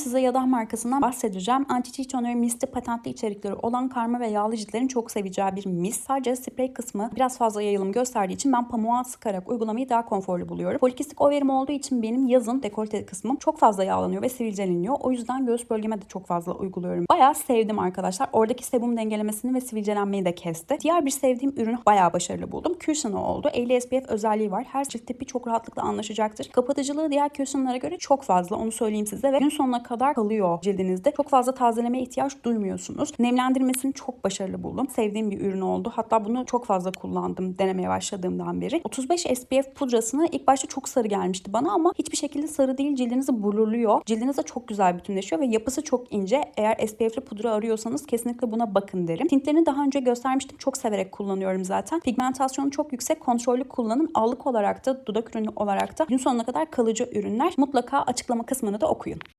size Yadah markasından bahsedeceğim. Anti-Tea Toner Mist'i patentli içerikleri olan karma ve yağlı ciltlerin çok seveceği bir mist. Sadece sprey kısmı biraz fazla yayılım gösterdiği için ben pamuğa sıkarak uygulamayı daha konforlu buluyorum. Polikistik overim olduğu için benim yazın dekolte kısmım çok fazla yağlanıyor ve sivilceleniyor. O yüzden göğüs bölgeme de çok fazla uyguluyorum. Bayağı sevdim arkadaşlar. Oradaki sebum dengelemesini ve sivilcelenmeyi de kesti. Diğer bir sevdiğim ürünü bayağı başarılı buldum. Cushion oldu. 50 SPF özelliği var. Her cilt tipi çok rahatlıkla anlaşacaktır. Kapatıcılığı diğer cushionlara göre çok fazla. Onu söyleyeyim size ve gün sonuna kadar kalıyor cildinizde. Çok fazla tazeleme ihtiyaç duymuyorsunuz. Nemlendirmesini çok başarılı buldum. Sevdiğim bir ürün oldu. Hatta bunu çok fazla kullandım denemeye başladığımdan beri. 35 SPF pudrasını ilk başta çok sarı gelmişti bana ama hiçbir şekilde sarı değil. Cildinizi blurluyor. Cildinize çok güzel bütünleşiyor ve yapısı çok ince. Eğer SPF'li pudra arıyorsanız kesinlikle buna bakın derim. Tintlerini daha önce göstermiştim. Çok severek kullanıyorum zaten. Pigmentasyonu çok yüksek. Kontrollü kullanın. Allık olarak da dudak ürünü olarak da gün sonuna kadar kalıcı ürünler. Mutlaka açıklama kısmını da okuyun.